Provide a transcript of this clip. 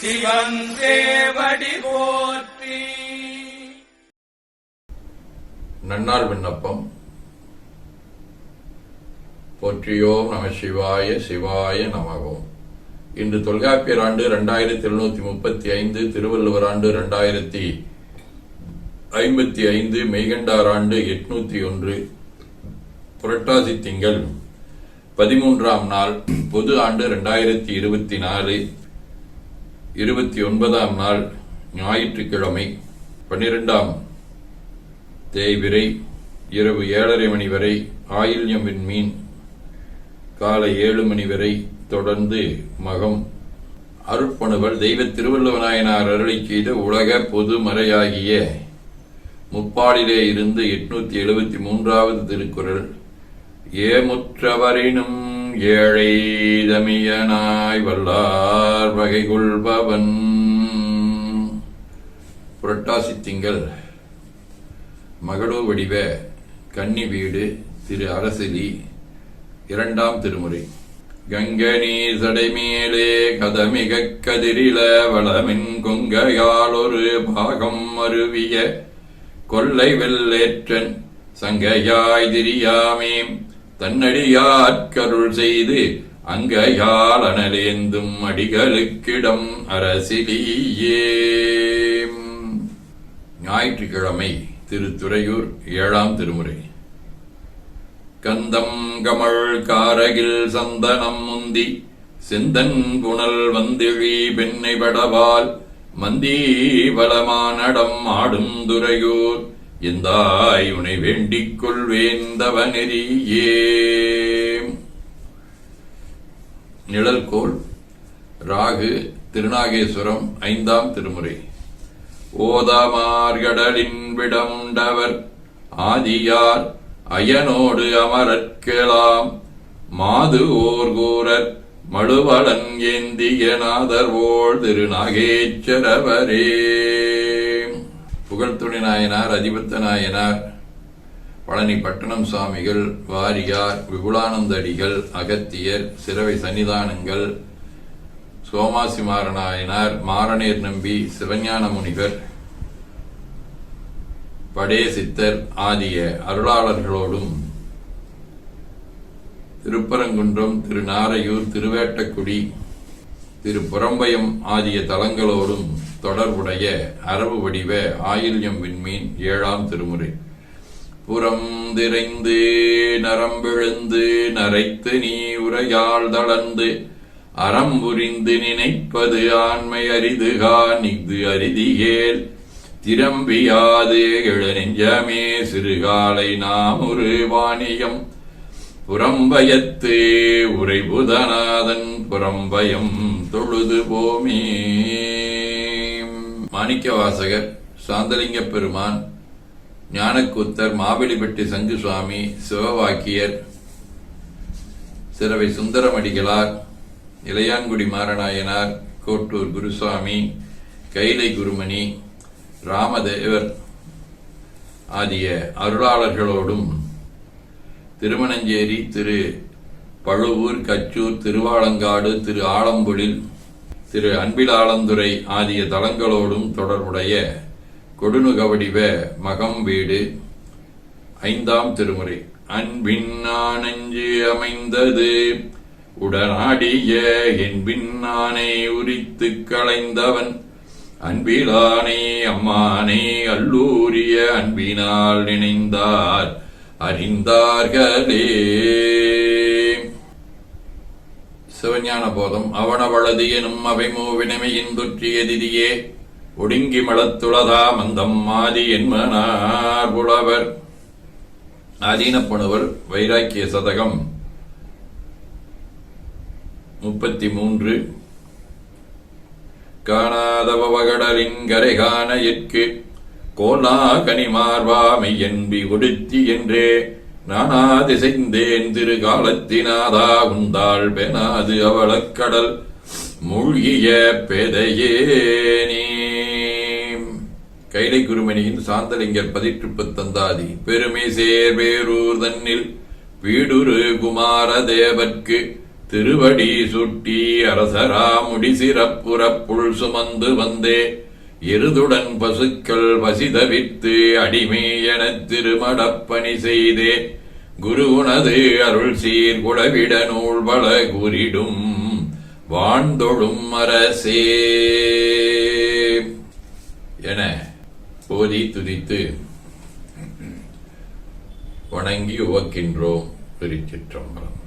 சிவன் சேவடி போற்றி. நன்னார் விண்ணப்பம். போற்றியோம் நம சிவாய சிவாய நமகோம். இன்று தொல்காப்பியர் ஆண்டு இரண்டாயிரத்தி எழுநூத்தி முப்பத்தி ஐந்து திருவள்ளுவர் ஆண்டு இரண்டாயிரத்தி ஐம்பத்தி ஐந்து மெய்கண்டார் ஆண்டு எட்நூத்தி ஒன்று. புரட்டாசி திங்கள் பதிமூன்றாம் நாள் பொது ஆண்டு இரண்டாயிரத்தி இருபத்தி நாலு. இருபத்தி ஒன்பதாம் நாள் ஞாயிற்றுக்கிழமை பன்னிரெண்டாம் தேய்விரை இரவு ஏழரை மணி வரை ஆயில்யம் விண்மீன் காலை ஏழு மணி வரை தொடர்ந்து மகம். அருட்பணுவல் தெய்வ திருவள்ளுவநாயனார் அருளி செய்த உலக பொது மறையாகிய முப்பாடிலே இருந்து எட்நூத்தி எழுபத்தி மூன்றாவது திருக்குறள் ஏமுற்றவரினும் ஏழை தமியனாய் வல்லார் வகை கொள்பவன் புரட்டாசி திங்கள். மகளோ வடிவ கன்னி வீடு திரு அரசலி இரண்டாம் திருமுறை. கங்கனி சடைமேலே கதமிக கதிரில வளமின் கொங்கையால் ஒரு பாகம் அருவிய கொல்லை வெள்ளேற்றன் சங்கையாய் திரியாமேம். தன்னடியாற்கருள் செய்து அங்கையால் அனலேந்தும் அடிகளுக்கிடம் அரசிலேயே. ஞாயிற்றுக்கிழமை திருத்துறையூர் ஏழாம் திருமுறை. கந்தம் கமழ் காரகில் சந்தனம் முந்தி செந்தன் புனல் வந்திழி பெண்ணை படவால் மந்தி வளமானடம் ஆடும் துறையூர். இந்தாய் உனை வேண்டிக் நிழல் நிழல்கோள் ராகு திருநாகேஸ்வரம் ஐந்தாம் திருமுறை. ஓதமார்கடலின் விடமுண்டவர் ஆதியார் அயனோடு அமரற்கலாம். மாது ஓர் கூரர் மழுவலன் ஏந்திய நாதர்வோள் திருநாகேச்சரவரே புகழ்துணை நாயனார் அதிபத்த நாயனார் பழனி பட்டணம் சுவாமிகள் வாரியார் விபுலானந்தடிகள் அகத்தியர் சிறவை சன்னிதானங்கள் சோமாசி மாறநாயனார் மாறனேர் நம்பி சிவஞான முனிவர் படே சித்தர் ஆகிய அருளாளர்களோடும் திருப்பரங்குன்றம் திருநாரையூர் திருவேட்டக்குடி திரு புறம்பயம் ஆகிய தலங்களோடும் தொடர்புடைய அரபு வடிவ ஆயில்யம் விண்மீன் ஏழாம் திருமுறை. புறந்திரைந்து நரம்பெழுந்து நரைத்து நீ உரையால் தளர்ந்து அறம் புரிந்து நினைப்பது ஆண்மை அரிதுகான் இஃது அரிதியேல் திரம்பியாது எழு நெஞ்சமே சிறுகாலை நாம் ஒரு வாணியம். புறம்பயத்து உரைபுதநாதன் புறம்பயம் தொழுது போமே. மாணிக்க வாசகர் சாந்தலிங்க பெருமான் ஞானக்கூத்தர் மாவெளிப்பட்டி சங்கு சுவாமி சிவவாக்கியர் சிறவை சுந்தரமடிகளார் இளையான்குடி மாரநாயனார் கோட்டூர் குருசுவாமி கைலை குருமணி ராமதேவர் ஆகிய அருளாளர்களோடும் திருமணஞ்சேரி திரு பழுவூர் கச்சூர் திருவாலங்காடு திரு ஆலம்பொழில் திரு அன்பிலாளந்துறை ஆகிய தலங்களோடும் தொடர்புடைய கொடுநுகவடிவ மகம் வீடு ஐந்தாம் திருமுறை. அன்பின்னானஞ்சு அமைந்தது உடனாடிய என்பின்னானை உரித்து களைந்தவன். அன்பிலானே அம்மானே அல்லூரிய அன்பினால் நினைந்தார். அறிந்தார்களே. சிவஞான போதம் அவனவளது எனும் அவைமூவினமையின் தொற்றிய திதியே ஒடுங்கி மலத்துளதா மந்தம் மாதி என்மனார் புலவர் ஆதீனப்பணுவர் வைராக்கிய சதகம். முப்பத்தி மூன்று காணாதவகடலின் கரை காண எற்கு கோலா கனிமார்வாமை என்பி ஒடுத்தி என்றே நானா திசைந்தேன் திரு காலத்தினாதா உந்தாள் பெனாது அவளக்கடல் மூழ்கிய பெதையேனே கைலை குருமணியின் சாந்தலிங்கர் பதிற்றுப்பு தந்தாதி பெருமை சேர் பேரூர் தன்னில் வீடுரு குமார தேவர்க்கு திருவடி சுட்டி அரசரா முடி சிறப்புறப்புள் சுமந்து வந்தே எருதுடன் பசுக்கள் வசிதவித்து அடிமை எனத் திருமடப்பணி செய்தே. குருவுனது அருள் சீர் குடவிட நூல் பல கூறிடும். வாழ்ந்தொழும் அரசே. என போதி துதித்து வணங்கி உவக்கின்றோம் திருச்சிற்றம்பலம்.